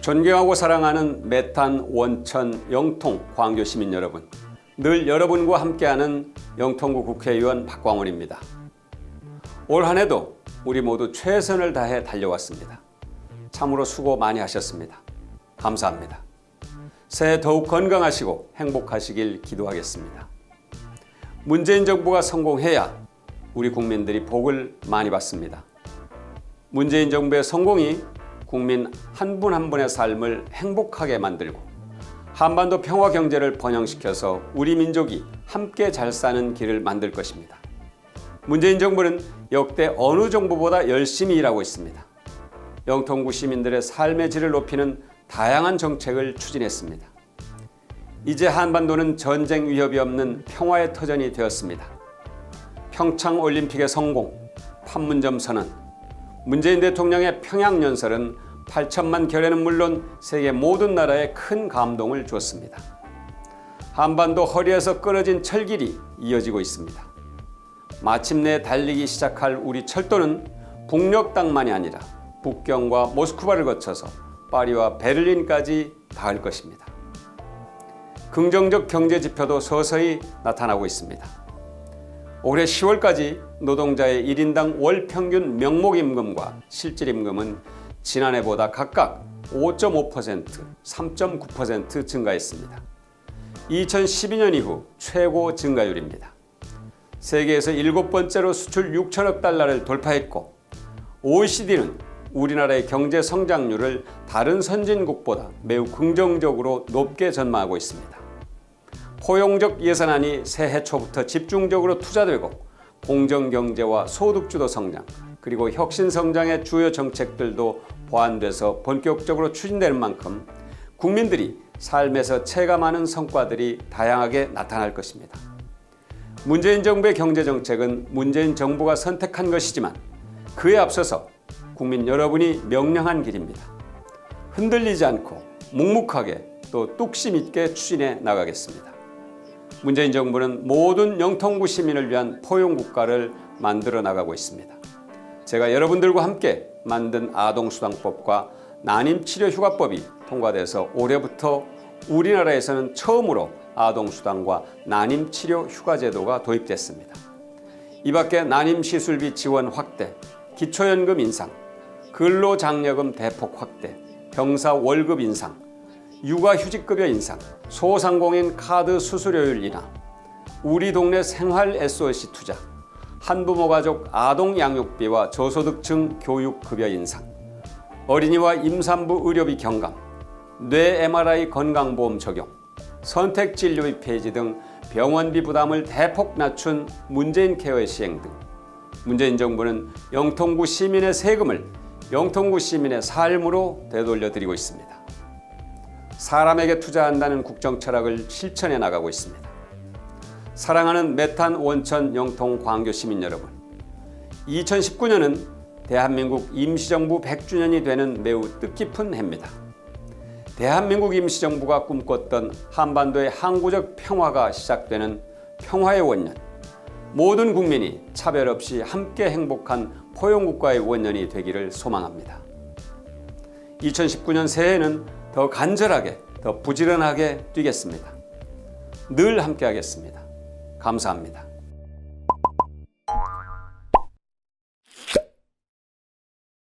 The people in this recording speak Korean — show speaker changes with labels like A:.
A: 존경하고 사랑하는 메탄 원천 영통 광교 시민 여러분, 늘 여러분과 함께하는 영통구 국회의원 박광원입니다. 올 한해도 우리 모두 최선을 다해 달려왔습니다. 참으로 수고 많이 하셨습니다. 감사합니다. 새해 더욱 건강하시고 행복하시길 기도하겠습니다. 문재인 정부가 성공해야 우리 국민들이 복을 많이 받습니다. 문재인 정부의 성공이 국민 한분한 분의 삶을 행복하게 만들고 한반도 평화 경제를 번영시켜서 우리 민족이 함께 잘 사는 길을 만들 것입니다. 문재인 정부는 역대 어느 정부보다 열심히 일하고 있습니다. 영통구 시민들의 삶의 질을 높이는 다양한 정책을 추진했습니다. 이제 한반도는 전쟁 위협이 없는 평화의 터전이 되었습니다. 평창 올림픽의 성공, 판문점 선언, 문재인 대통령의 평양 연설은 8천만 결례는 물론 세계 모든 나라에 큰 감동을 줬습니다. 한반도 허리에서 끊어진 철길이 이어지고 있습니다. 마침내 달리기 시작할 우리 철도는 북녘 땅만이 아니라 북경과 모스크바를 거쳐서 파리와 베를린까지 닿을 것입니다. 긍정적 경제 지표도 서서히 나타나고 있습니다. 올해 10월까지 노동자의 1인당 월 평균 명목 임금과 실질 임금은 지난해보다 각각 5.5%, 3.9% 증가했습니다. 2012년 이후 최고 증가율입니다. 세계에서 일곱 번째로 수출 6천억 달러를 돌파했고 OECD는 우리나라의 경제 성장률을 다른 선진국보다 매우 긍정적으로 높게 전망하고 있습니다. 포용적 예산안이 새해 초부터 집중적으로 투자되고 공정경제와 소득주도 성장 그리고 혁신 성장의 주요 정책들도 보완돼서 본격적으로 추진되는 만큼 국민들이 삶에서 체감하는 성과들이 다양하게 나타날 것입니다. 문재인 정부의 경제 정책은 문재인 정부가 선택한 것이지만 그에 앞서서 국민 여러분이 명령한 길입니다. 흔들리지 않고 묵묵하게 또 뚝심 있게 추진해 나가겠습니다. 문재인 정부는 모든 영통구 시민을 위한 포용 국가를 만들어 나가고 있습니다. 제가 여러분들과 함께 만든 아동수당법과 난임치료휴가법이 통과돼서 올해부터 우리나라에서는 처음으로 아동수당과 난임치료휴가제도가 도입됐습니다. 이 밖에 난임시술비 지원 확대, 기초연금 인상, 근로장려금 대폭 확대, 병사 월급 인상, 육아휴직급여 인상, 소상공인 카드 수수료율 인하, 우리 동네 생활 SOC 투자, 한부모 가족 아동 양육비와 저소득층 교육급여 인상, 어린이와 임산부 의료비 경감, 뇌 MRI 건강보험 적용, 선택 진료비 폐지 등 병원비 부담을 대폭 낮춘 문재인 케어의 시행 등 문재인 정부는 영통구 시민의 세금을 영통구 시민의 삶으로 되돌려 드리고 있습니다. 사람에게 투자한다는 국정 철학을 실천해 나가고 있습니다. 사랑하는 메탄 원천 영통 광교 시민 여러분. 2019년은 대한민국 임시정부 100주년이 되는 매우 뜻깊은 해입니다. 대한민국 임시정부가 꿈꿨던 한반도의 항구적 평화가 시작되는 평화의 원년. 모든 국민이 차별 없이 함께 행복한 포용국가의 원년이 되기를 소망합니다. 2019년 새해에는 더 간절하게, 더 부지런하게 뛰겠습니다. 늘 함께 하겠습니다. 감사합니다.